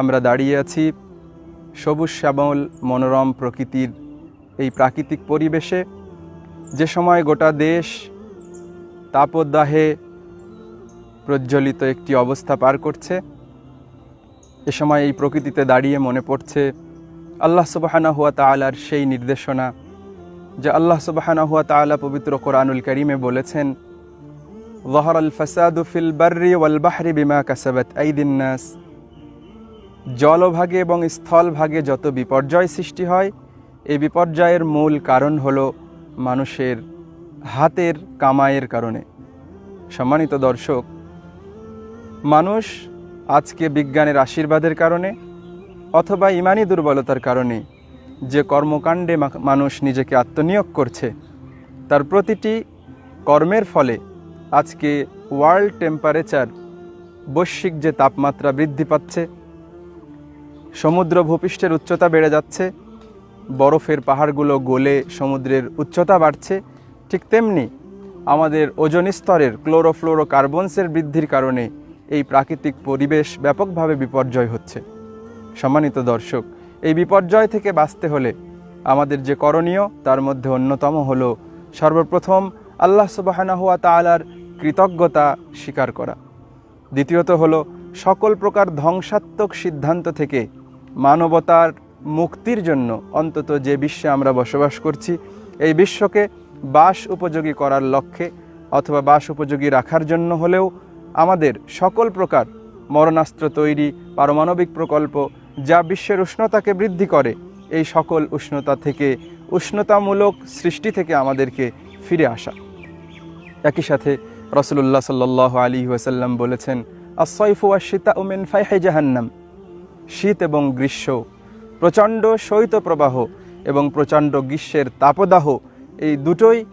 আমরা দাঁড়িয়ে আছি সবুজ শ্যামল মনোরম প্রকৃতির এই প্রাকৃতিক পরিবেশে। যে সময় গোটা দেশ তাপদাহে প্রজ্বলিত একটি অবস্থা পার করছে, এ সময় এই প্রকৃতিতে দাঁড়িয়ে মনে পড়ছে আল্লাহ সুবাহানা হুয়া তালার সেই নির্দেশনা, যে আল্লাহ সুবাহানা হুয়া তালা পবিত্র কোরআনুল করিমে বলেছেন জহর আল ফসাদু ফিল বার্রি ওয়াল বাহরি বিমা কাসাবাত আইদিন দিন্নাস জলভাগে এবং স্থলভাগে যত বিপর্যয় সৃষ্টি হয় এই বিপর্যয়ের মূল কারণ হলো মানুষের হাতের কামাইয়ের কারণে। সম্মানিত দর্শক, মানুষ আজকে বিজ্ঞানের আশীর্বাদের কারণে অথবা ইমানি দুর্বলতার কারণে যে কর্মকাণ্ডে মানুষ নিজেকে আত্মনিয়োগ করছে, তার প্রতিটি কর্মের ফলে আজকে ওয়ার্ল্ড টেম্পারেচার বৈশ্বিক যে তাপমাত্রা বৃদ্ধি পাচ্ছে সমুদ্র ভূপৃষ্ঠের উচ্চতা বেড়ে যাচ্ছে, বরফের পাহাড়গুলো গলে সমুদ্রের উচ্চতা বাড়ছে। ঠিক তেমনি আমাদের ওজন স্তরের ক্লোরোফ্লোরো কার্বনসের বৃদ্ধির কারণে এই প্রাকৃতিক পরিবেশ ব্যাপকভাবে বিপর্যয় হচ্ছে। সম্মানিত দর্শক, এই বিপর্যয় থেকে বাঁচতে হলে আমাদের যে করণীয়, তার মধ্যে অন্যতম হল সর্বপ্রথম আল্লাহ সুবাহানা হুয়া তালার কৃতজ্ঞতা স্বীকার করা। দ্বিতীয়ত হলো সকল প্রকার ধ্বংসাত্মক সিদ্ধান্ত থেকে মানবতার মুক্তির জন্য অন্তত যে বিশ্বে আমরা বসবাস করছি, এই বিশ্বকে বাস উপযোগী করার লক্ষ্যে অথবা বাস উপযোগী রাখার জন্য হলেও আমাদের সকল প্রকার মরণাস্ত্র তৈরি পারমাণবিক প্রকল্প যা বিশ্বের উষ্ণতাকে বৃদ্ধি করে, এই সকল উষ্ণতা থেকে উষ্ণতামূলক সৃষ্টি থেকে আমাদেরকে ফিরে আসা। একই সাথে রসুল্লাহ সাল্লাহ আলী ওয়াসাল্লাম বলেছেন আসইফু আশিতা উমেন ফাইহে জাহান্নাম। শীত এবং গ্রীষ্ম, প্রচণ্ড শৈত্যপ্রবাহ এবং প্রচণ্ড গ্রীষ্মের তাপদাহ, এই দুটোই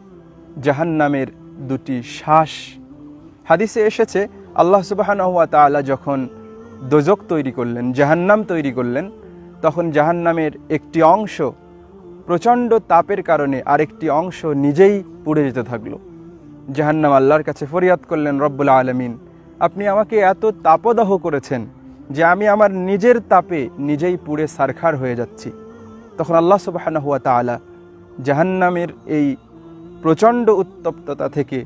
জাহান্নামের দুটি শ্বাস। হাদিসে এসেছে, আল্লাহ সুবাহানহুয়া তাআলা যখন দোজক তৈরি করলেন, জাহান্নাম তৈরি করলেন, তখন জাহান্নামের একটি অংশ প্রচণ্ড তাপের কারণে আরেকটি অংশ নিজেই পুড়ে যেতে থাকল। জাহান্নাম আল্লাহর কাছে ফরিয়াদ করলেন, রব্বুল আলমিন, আপনি আমাকে এত তাপদাহ করেছেন যে আমি আমার নিজের তাপে নিজেই পুড়ে সারখার হয়ে যাচ্ছি। তখন আল্লাহ সুবাহানা হুয়া তালা জাহান্নামের এই প্রচণ্ড উত্তপ্ততা থেকে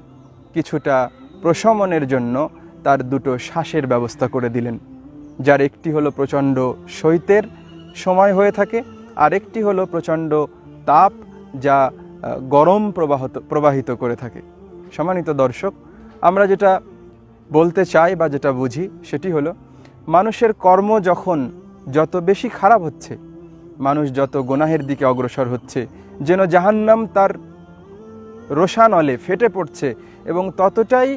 কিছুটা প্রশমনের জন্য তার দুটো শ্বাসের ব্যবস্থা করে দিলেন। যার একটি হলো প্রচণ্ড শৈত্যের সময় হয়ে থাকে আর একটি হলো প্রচণ্ড তাপ যা গরম প্রবাহত, প্রবাহিত করে থাকে। সম্মানিত দর্শক, আমরা যেটা বলতে চাই বা যেটা বুঝি সেটি হলো মানুষের কর্ম যখন যত বেশি খারাপ হচ্ছে, মানুষ যত গোনাহের দিকে অগ্রসর হচ্ছে, যেন জাহান্নাম তার রোশানলে ফেটে পড়ছে এবং ততটাই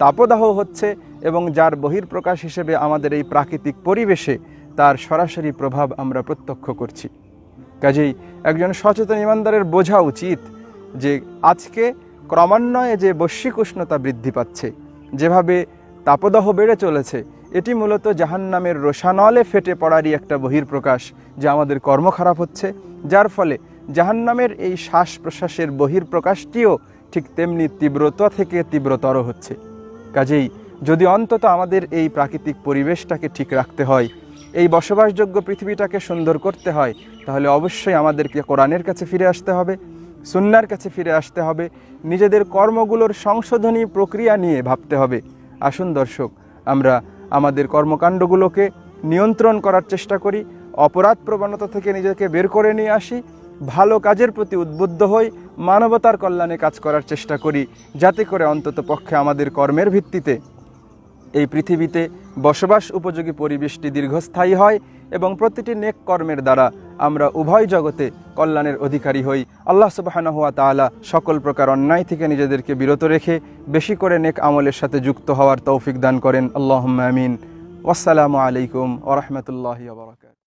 তাপদাহ হচ্ছে এবং যার বহির্প্রকাশ হিসেবে আমাদের এই প্রাকৃতিক পরিবেশে তার সরাসরি প্রভাব আমরা প্রত্যক্ষ করছি। কাজেই একজন সচেতন ইমানদারের বোঝা উচিত যে আজকে ক্রমান্বয়ে যে বৈশ্বিক উষ্ণতা বৃদ্ধি পাচ্ছে, যেভাবে তাপদাহ বেড়ে চলেছে এটি মূলত জাহান্নামের রোশানলে ফেটে পড়ারই একটা বহির্প্রকাশ যে আমাদের কর্ম খারাপ হচ্ছে। যার ফলে জাহান্নামের এই শ্বাস প্রশ্বাসের বহির্প্রকাশটিও ঠিক তেমনি তীব্রতা থেকে তীব্রতর হচ্ছে। কাজেই যদি অন্তত আমাদের এই প্রাকৃতিক পরিবেশটাকে ঠিক রাখতে হয়, এই বসবাসযোগ্য পৃথিবীটাকে সুন্দর করতে হয়, তাহলে অবশ্যই আমাদেরকে কোরআনের কাছে ফিরে আসতে হবে, সুন্নার কাছে ফিরে আসতে হবে, নিজেদের কর্মগুলোর সংশোধনী প্রক্রিয়া নিয়ে ভাবতে হবে। আসুন দর্শক, আমরা আমাদের কর্মকাণ্ডগুলোকে নিয়ন্ত্রণ করার চেষ্টা করি, অপরাধ প্রবণতা থেকে নিজেকে বের করে নিয়ে আসি, ভালো কাজের প্রতি উদ্বুদ্ধ হই, মানবতার কল্যাণে কাজ করার চেষ্টা করি, যাতে করে অন্তত পক্ষে আমাদের কর্মের ভিত্তিতে এই পৃথিবীতে বসবাস উপযোগী পরিবেশটি দীর্ঘস্থায়ী হয় এবং প্রতিটি নেক কর্মের দ্বারা আমরা উভয় জগতে কল্যাণের অধিকারী হই। আল্লাহ সুবাহানা হুয়া তাআলা সকল প্রকার অন্যায় থেকে নিজেদেরকে বিরত রেখে বেশি করে নেক আমলের সাথে যুক্ত হওয়ার তৌফিক দান করেন। আল্লাহ আমিন। আসসালামু আলাইকুম ওরহমতুল্লাহ